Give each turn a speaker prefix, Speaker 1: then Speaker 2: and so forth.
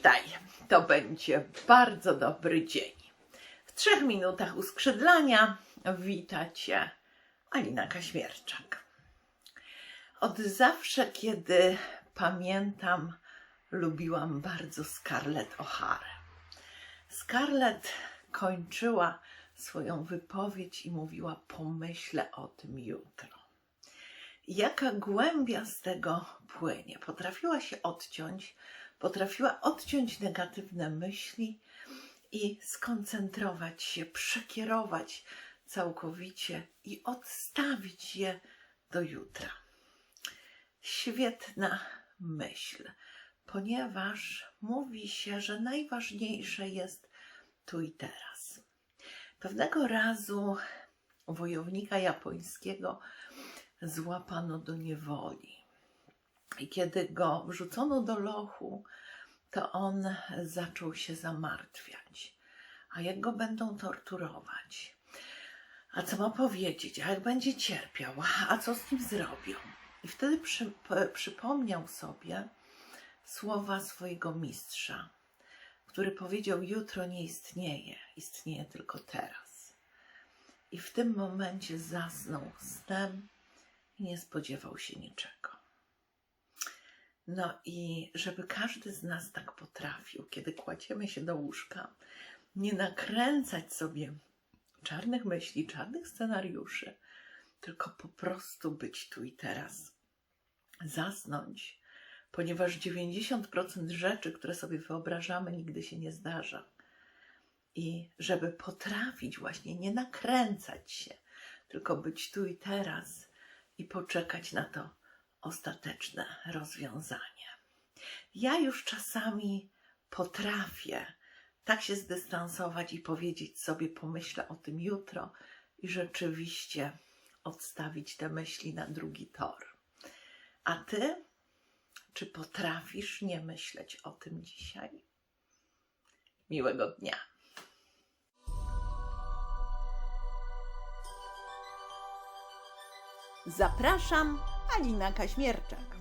Speaker 1: Witaj, to będzie bardzo dobry dzień. W trzech minutach uskrzydlania wita Cię Alina Kaśmierczak. Od zawsze, kiedy pamiętam, lubiłam bardzo Scarlett O'Hara. Scarlett kończyła swoją wypowiedź i mówiła: Pomyślę o tym jutro. Jaka głębia z tego płynie? Potrafiła się odciąć, potrafiła odciąć negatywne myśli i skoncentrować się, przekierować całkowicie i odstawić je do jutra. Świetna myśl, ponieważ mówi się, że najważniejsze jest tu i teraz. Pewnego razu wojownika japońskiego złapano do niewoli. I kiedy go wrzucono do lochu, to on zaczął się zamartwiać. A jak go będą torturować? A co ma powiedzieć? A jak będzie cierpiał? A co z nim zrobią? I wtedy przy, przypomniał sobie słowa swojego mistrza, który powiedział: Jutro nie istnieje, istnieje tylko teraz. I w tym momencie zasnął snem i nie spodziewał się niczego. No i żeby każdy z nas tak potrafił, kiedy kładziemy się do łóżka, nie nakręcać sobie czarnych myśli, czarnych scenariuszy, tylko po prostu być tu i teraz. Zasnąć, ponieważ 90% rzeczy, które sobie wyobrażamy, nigdy się nie zdarza. I żeby potrafić właśnie nie nakręcać się, tylko być tu i teraz i poczekać na to ostateczne rozwiązanie. Ja już czasami potrafię tak się zdystansować i powiedzieć sobie, pomyślę o tym jutro i rzeczywiście odstawić te myśli na drugi tor. A ty, czy potrafisz nie myśleć o tym dzisiaj? Miłego dnia. Zapraszam, Alina Kaśmierczak.